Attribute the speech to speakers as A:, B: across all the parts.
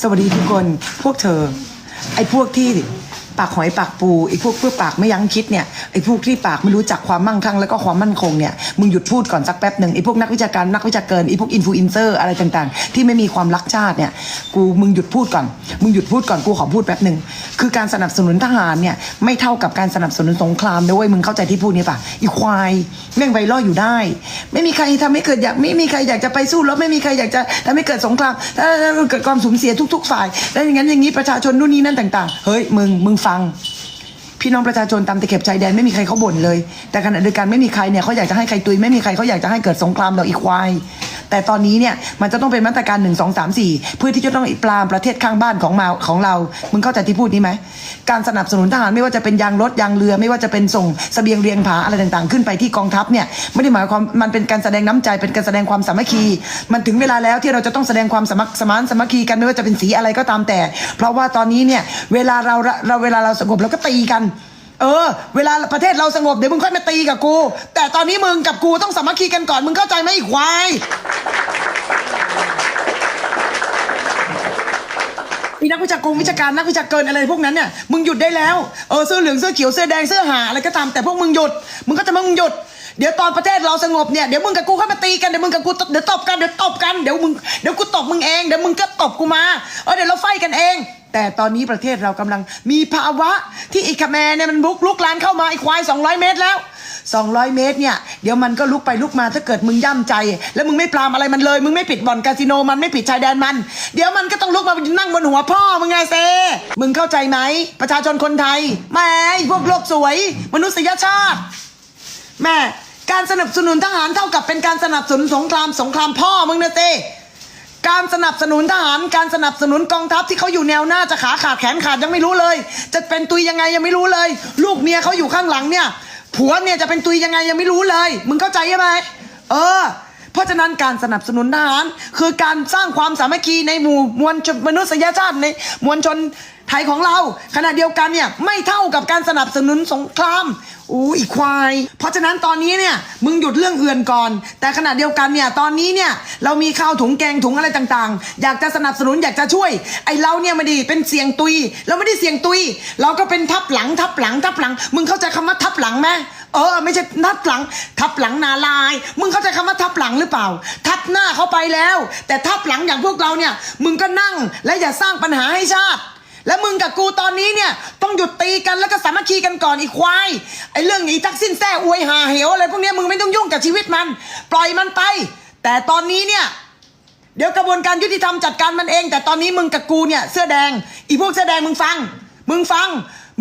A: สวัสดีทุกคนพวกเธอ ไอ้พวกที่ปากหอยปากปูไอ้พวกเพื่อปากไม่ยั้งคิดเนี่ยไอ้พวกที่ปากไม่รู้จักความมั่งคั่งแล้วก็ความมั่นคงเนี่ยมึงหยุดพูดก่อนสักแป๊บหนึ่งไอ้พวกนักวิชาการนักวิชาเกินไอ้พวกอินฟลูเอนเซอร์อะไรต่างๆ ที่ไม่มีความรักชาติเนี่ยกูมึงหยุดพูดก่อน มึงหยุดพูดก่อนกูขอพูดแป๊บหนึ่ง คือการสนับสนุนทหารเนี่ยไม่เท่ากับการสนับสนุนสงครามนะเว้ยมึงเข้าใจที่พูดนี้ปะอีควายแม่งไวรัลอยู่ได้ ไม่มีใครทำให้เกิดอยากไม่มีใครอยากจะไปสู้รบไม่มีใครอยากจะทำให้เกิดสงครามถ้าถ้าเกิดความสูญเสียทุก ๆ ฝ่าย แล้วอย่างนั้นอย่างนี้ประชาชนนู่นนี่นั่นต่าง ๆ เฮ้ยมึงมึงฟังพี่น้องประชาชนตามตะเข็บชายแดนไม่มีใครเขาบ่นเลย แต่ขณะเดียวกันไม่มีใครเนี่ยเขาอยากจะให้ใครตุยไม่มีใครเขาอยากจะให้เกิดสงครามดอกอีควาย แต่ตอนนี้เนี่ยมันจะต้องเป็นมาตรการหนึ่งสองสามสี่เพื่อที่จะต้องปรามประเทศข้างบ้านของมาของเรา มึงเข้าใจที่พูดนี้ไหม การสนับสนุนทหารไม่ว่าจะเป็นยางรถยางเรือ ไม่ว่าจะเป็นส่งเสบียงเรียงผาอะไรต่างๆ ขึ้นไปที่กองทัพเนี่ยไม่ได้หมายความมันเป็นการแสดงน้ำใจเป็นการแสดงความสามัคคี มันถึงเวลาแล้วที่เราจะต้องแสดงความสมัครสมานสามัคคีกันไม่ว่าจะเป็นสีอะไรก็ตามแต่ เพราะว่าตอนนี้เนี่ยเวลาเราเราเวลาเราสงบเราก็ตีกัน เออ เวลาประเทศเราสงบเดี๋ยวมึงค่อยมาตีกับกู แต่ตอนนี้มึงกับกูต้องสามัคคีกันก่อนมึงเข้าใจไหมอีควายมีนักวิชาการวิชาการนักวิชาเกินอะไรพวกนั้นเนี่ยมึงหยุดได้แล้วเออเสื้อเหลืองเสื้อเขียวเสื้อแดงเสื้อหาอะไรก็ตามแต่พวกมึงหยุด มึงก็จะมึงหยุด เดี๋ยวตอนประเทศเราสงบเนี่ยเดี๋ยวมึงกับกูค่อยมาตีกันเดี๋ยวมึงกับกูเดี๋ยวตบกันเดี๋ยวตบกันเดี๋ยวมึงเดี๋ยวกูตบมึงเองเดี๋ยวมึงก็ตบกูมาเออเดี๋ยวเราไฟกันเอง แต่ตอนนี้ประเทศเรากำลังมีภาวะที่อีกแมเนี่ยมันบุกลุกลานเข้ามาไอ้ควาย 200 เมตรแล้ว 200 เมตรเนี่ยเดี๋ยวมันก็ลุกไปลุกมาถ้าเกิดมึงย่ำใจ แล้วมึงไม่ปรามอะไรมันเลย มึงไม่ปิดบ่อนคาสิโนมันไม่ปิดชายแดนมัน เดี๋ยวมันก็ต้องลุกมานั่งบนหัวพ่อมึงไงเซมึงเข้าใจไหมประชาชนคนไทยแม่พวกโลกสวย มนุษยชาติ แม่การสนับสนุนทหารเท่ากับเป็นการสนับสนุนสงครามสงครามพ่อมึงนะเต้การสนับสนุนทหารการสนับสนุนกองทัพที่เขาอยู่แนวหน้าจะขาขาดแขนขาดยังไม่รู้เลย จะเป็นตุยยังไงยังไม่รู้เลย ลูกเมียเขาอยู่ข้างหลังเนี่ย ผัวเนี่ยจะเป็นตุยยังไงยังไม่รู้เลย มึงเข้าใจใช่ไหมเออ เพราะฉะนั้นการสนับสนุนทหาร คือการสร้างความสามัคคีในหมู่มวลชนมนุษยชาติในมวลชน ไทยของเรา ขณะเดียวกันเนี่ยไม่เท่ากับการสนับสนุนสงครามอู้อีควาย เพราะฉะนั้นตอนนี้เนี่ยมึงหยุดเรื่องเอื่อนก่อน แต่ขณะเดียวกันเนี่ยตอนนี้เนี่ยเรามีข้าวถุงแกงถุงอะไรต่างๆ อยากจะสนับสนุนอยากจะช่วย ไอเราเนี่ยไม่ดีเป็นเสียงตุย เราไม่ได้เสียงตุย เราก็เป็นทับหลังทับหลังทับหลัง มึงเข้าใจคำว่าทับหลังไหมเออไม่ใช่ทับหลัง ทับหลังนาลาย มึงเข้าใจคำว่าทับหลังหรือเปล่า ทับหน้าเขาไปแล้ว แต่ทับหลังอย่างพวกเราเนี่ยมึงก็นั่งและอย่าสร้างปัญหาให้ชาติ แล้วมึงกับกูตอนนี้เนี่ย ต้องหยุดตีกันแล้วก็สามัคคีกันก่อนอีควายไอ้เรื่องอีทักสิ้นแท้อวยหาเหวอะไรพวกนี้มึงไม่ต้องยุ่งกับชีวิตมัน ปล่อยมันไป แต่ตอนนี้เนี่ย เดี๋ยวกระบวนการยุติธรรมจัดการมันเอง แต่ตอนนี้มึงกับกูเนี่ยเสื้อแดง อีพวกเสื้อแดงมึงฟัง มึงฟัง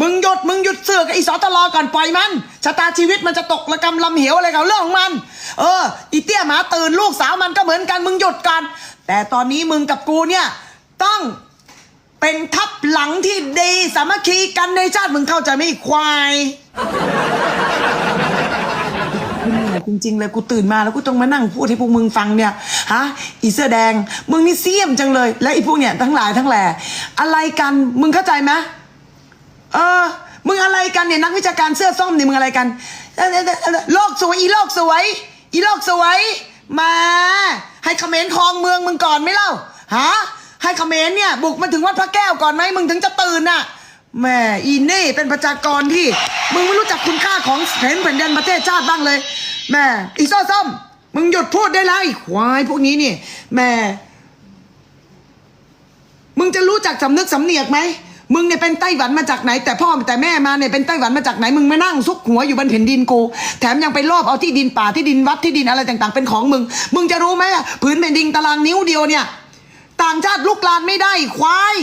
A: มึงหยุดมึงหยุดเสือกกับอีสอตลอก่อนปล่อยมันชะตาชีวิตมันจะตกระกำลำเหวอะไรกับเรื่องของมัน เอออีเตี้ยหมาตื่นลูกสาวมันก็เหมือนกันมึงหยุดกัน แต่ตอนนี้มึงกับกูเนี่ยต้อง เป็นทัพหลังที่ดีสามัคคีกันในชาติมึงเข้าใจไหมไอ้ควายจริงๆเลยกูตื่นมาแล้วกูต้องมานั่งพูดให้พวกมึงฟังเนี่ยฮะอีเสื้อแดง มึงนี่เสียมจังเลย และอีพวกเนี่ยทั้งหลายทั้งแหล่อะไรกันมึงเข้าใจไหมเออ มึงอะไรกันเนี่ยนักวิชาการเสื้อส้มเนี่ยมึงอะไรกันโลกสวยอีโลกสวย อีโลกสวย มา ให้คอมเขมรครองเมืองมึงก่อนไหมเล่าฮะ ให้เขมรเนี่ย บุกมาถึงวัดพระแก้วก่อนไหมมึงถึงจะตื่นน่ะแม่อีเน่เป็นประชากรที่ มึงไม่รู้จักคุณค่าของแผ่นแผ่นดินประเทศชาติบ้างเลยแม่อีซ้อส้มมึงหยุดพูดได้แล้วไอ้ควายพวกนี้นี่แม่มึงจะรู้จักสำนึกสำเนียกไหมมึงเนี่ยเป็นไต้หวันมาจากไหน แต่พ่อแต่แม่มาเนี่ยเป็นไต้หวันมาจากไหนมึงมานั่งซุกหัวอยู่บนแผ่นดินกู แถมยังไปรอบเอาที่ดินป่าที่ดินวัดที่ดินอะไรต่างๆ เป็นของมึง มึงจะรู้ไหมอะผืนแผ่นดินตารางนิ้วเดียวเนี่ยางชาติลุกลานไม่ได้ควาย